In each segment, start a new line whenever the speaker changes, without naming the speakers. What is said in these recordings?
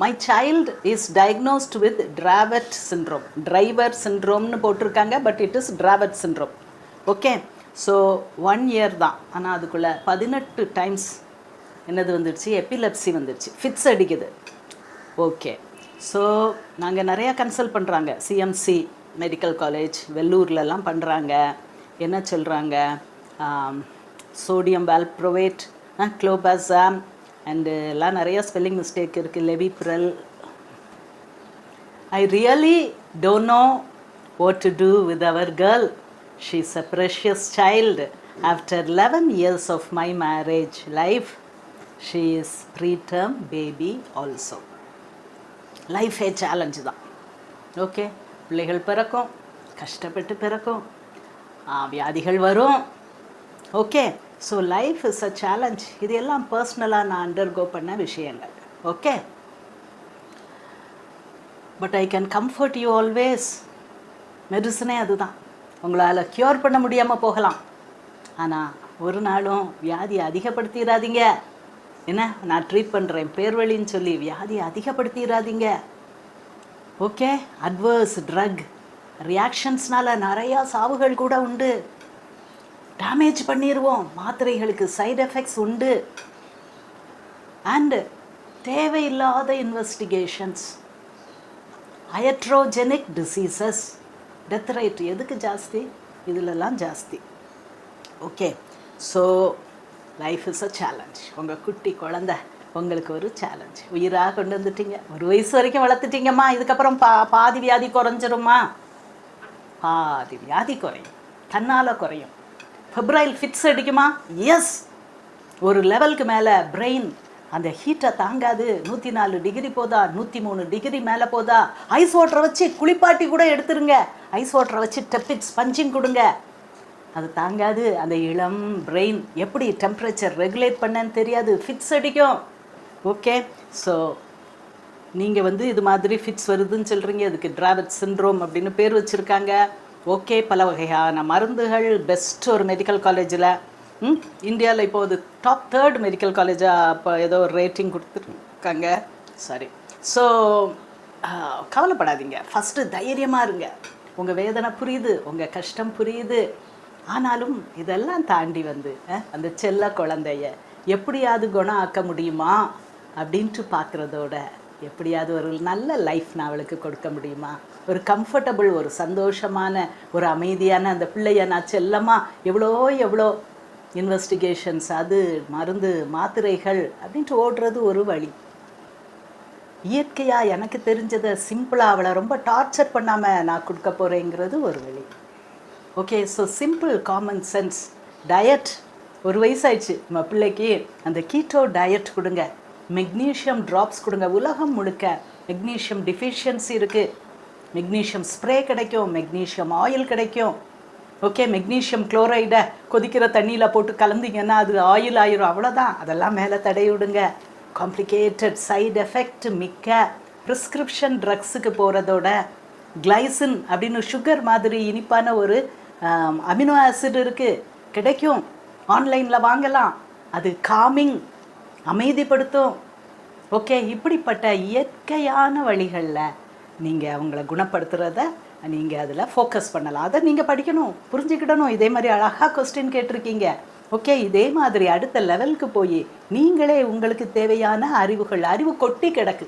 My child is diagnosed with Dravet syndrome driver சிண்ட்ரோம்னு போட்டிருக்காங்க but it is Dravet syndrome okay so one year தான். ஆனால் அதுக்குள்ளே பதினெட்டு times என்னது வந்துடுச்சு எபிலப்சி வந்துடுச்சு ஃபிட்ஸ் அடிக்குது. ஓகே ஸோ நாங்கள் நிறையா கன்சல்ட் பண்ணுறாங்க சிஎம்சி மெடிக்கல் காலேஜ் வெள்ளூர்லலாம் பண்ணுறாங்க என்ன சொல்கிறாங்க சோடியம் வால்ப்ரோவேட் க்ளோபாசாம் அண்டு எல்லாம் நிறையா ஸ்பெல்லிங் மிஸ்டேக் இருக்குது லெவி ப்ரல் I really don't know what to do with our girl she is a precious child after eleven years of my marriage life she is preterm baby also லைஃபே challenge தான் okay பிள்ளைகள் பிறக்கும் கஷ்டப்பட்டு பிறக்கும் வியாதிகள் வரும் okay so life is a challenge இது எல்லாம் பர்சனலாக நான் அண்டர்கோ பண்ண விஷயங்கள். Okay but I can comfort you always மெடிசனே அதுதான். உங்களால் க்யூர் பண்ண முடியாமல் போகலாம். ஆனால் ஒரு நாளும் வியாதியை அதிகப்படுத்திடாதீங்க என்ன? நான் ட்ரீட் பண்ணுறேன் பேர்வழின்னு சொல்லி வியாதியை அதிகப்படுத்திடாதீங்க ஓகே அட்வர்ஸ் ட்ரக் ரியாக்ஷன்ஸ்னால் நிறையா சாவுகள் கூட உண்டு. டேமேஜ் பண்ணிடுவோம் மாத்திரைகளுக்கு சைடு எஃபெக்ட்ஸ் உண்டு. அண்டு தேவையில்லாத investigations iatrogenic diseases death rate எதுக்கு ஜாஸ்தி? இதிலெல்லாம் ஜாஸ்தி. Okay so life is a challenge உங்கள் குட்டி குழந்த உங்களுக்கு ஒரு சேலஞ்ச் உயிராக கொண்டு வந்துட்டீங்க. ஒரு வயசு வரைக்கும் வளர்த்துட்டீங்கம்மா. இதுக்கப்புறம் பா பாதி வியாதி குறைஞ்சிருமா? பாதி வியாதி குறையும். தன்னால் குறையும். Febrile fits அடிக்குமா? எஸ் ஒரு லெவலுக்கு மேலே பிரெயின் அந்த ஹீட்டை தாங்காது. நூற்றி நாலு டிகிரி போதா? நூற்றி மூணு டிகிரி மேலே போதா? ஐஸ் வாட்டரை வச்சு குளிப்பாட்டி கூட எடுத்துருங்க. ஐஸ் வாட்டரை வச்சு டெப்பிக்ஸ் பஞ்சிங் கொடுங்க. அது தாங்காது. அந்த இளம் பிரெயின் எப்படி டெம்பரேச்சர் ரெகுலேட் பண்ணன்னு தெரியாது. ஃபிட்ஸ் அடிக்கும். ஓகே ஸோ நீங்கள் வந்து இது மாதிரி ஃபிட்ஸ் வருதுன்னு சொல்கிறீங்க அதுக்கு டிராவட் சிண்ட்ரோம் அப்படின்னு பேர் வச்சுருக்காங்க. ஓகே பல வகையான மருந்துகள் பெஸ்ட் ஒரு மெடிக்கல் காலேஜில் ம் இந்தியாவில் இப்போ அது டாப் தேர்ட் மெடிக்கல் காலேஜாக இப்போ ஏதோ ஒரு ரேட்டிங் கொடுத்துருக்காங்க. சாரி. ஸோ கவலைப்படாதீங்க. ஃபஸ்ட்டு தைரியமாக இருங்க. உங்கள் வேதனை புரியுது உங்கள் கஷ்டம் புரியுது. ஆனாலும் இதெல்லாம் தாண்டி வந்து அந்த செல்ல குழந்தைய எப்படியாவது குணம் ஆக்க முடியுமா? அப்படின்ட்டு பார்க்குறதோட எப்படியாவது ஒரு நல்ல லைஃப் நான் அவளுக்கு கொடுக்க முடியுமா? ஒரு கம்ஃபர்டபுள் ஒரு சந்தோஷமான ஒரு அமைதியான அந்த பிள்ளைய நான் செல்லமா? எவ்வளோ எவ்வளோ இன்வெஸ்டிகேஷன்ஸ் அது மருந்து மாத்திரைகள் அப்படின்ட்டு ஓடுறது ஒரு வழி. இயற்கையாக எனக்கு தெரிஞ்சதை சிம்பிளாக அவளை ரொம்ப டார்ச்சர் பண்ணாமல் நான் கொடுக்க போகிறேங்கிறது ஒரு வழி. Okay so simple common sense diet ஒரு வயசாயிடுச்சு. நம்ம பிள்ளைக்கு அந்த கீட்டோ டயட் கொடுங்க. மெக்னீஷியம் ட்ராப்ஸ் கொடுங்க. உலகம் முழுக்க மெக்னீஷியம் டிஃபிஷியன்சி இருக்குது மெக்னீஷியம் ஸ்ப்ரே கிடைக்கும். மெக்னீஷியம் ஆயில் கிடைக்கும். ஓகே மெக்னீஷியம் குளோரைடை கொதிக்கிற தண்ணியில் போட்டு கலந்தீங்கன்னா அது ஆயில் ஆயிரும். அவ்வளோதான் அதெல்லாம் மேலே தடை விடுங்க. காம்ப்ளிகேட்டட் சைடு எஃபெக்ட் மிக்க ப்ரிஸ்கிரிப்ஷன் ட்ரக்ஸுக்கு போகிறதோட கிளைசின் அப்படின்னு சுகர் மாதிரி இனிப்பான ஒரு அமினோ ஆசிட் இருக்குது கிடைக்கும். ஆன்லைனில் வாங்கலாம். அது காமிங் அமைதிப்படுத்தும். ஓகே இப்படிப்பட்ட இயற்கையான வழிகளில் நீங்கள் அவங்கள குணப்படுத்துகிறத நீங்கள் அதில் ஃபோக்கஸ் பண்ணலாம். அதை நீங்கள் படிக்கணும் புரிஞ்சுக்கிடணும். இதே மாதிரி அழகாக கொஸ்டின் கேட்டிருக்கீங்க. ஓகே இதே மாதிரி அடுத்த லெவலுக்கு போய் நீங்களே உங்களுக்கு தேவையான அறிவுகள் அறிவு கொட்டி கிடக்கு.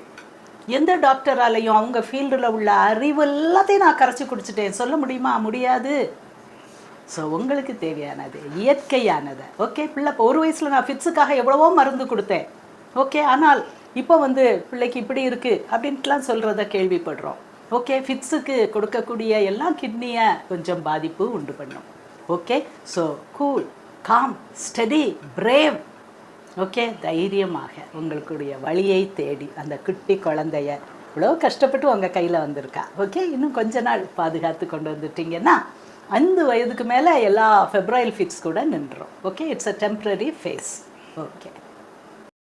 எந்த டாக்டராலையும் அவங்க ஃபீல்டில் உள்ள அறிவு எல்லாத்தையும் நான் கரைச்சி குடிச்சிட்டேன். சொல்ல முடியுமா? முடியாது. ஸோ உங்களுக்கு தேவையானது இயற்கையானது. ஓகே பிள்ளை இப்போ ஒரு வயசில் நான் ஃபிட்ஸுக்காக எவ்வளவோ மருந்து கொடுத்தேன். ஓகே ஆனால் இப்போ வந்து பிள்ளைக்கு இப்படி இருக்குது அப்படின்ட்டுலாம் சொல்கிறத கேள்விப்படுறோம். ஓகே ஃபிட்ஸுக்கு கொடுக்கக்கூடிய எல்லா கிட்னியை கொஞ்சம் பாதிப்பு உண்டு பண்ணும். Okay so cool calm steady brave okay தைரியமாக உங்களுடைய வழியை தேடி அந்த குட்டி குழந்தைய இவ்வளோ கஷ்டப்பட்டு உங்கள் கையில் வந்திருக்கா. ஓகே இன்னும் கொஞ்ச நாள் பாதுகாத்து கொண்டு வந்துட்டீங்கன்னா ஐந்து வயதுக்கு மேலே எல்லா ஃபெப்ரைல் ஃபிட்ஸ் கூட நின்றோம். Okay it's a temporary phase okay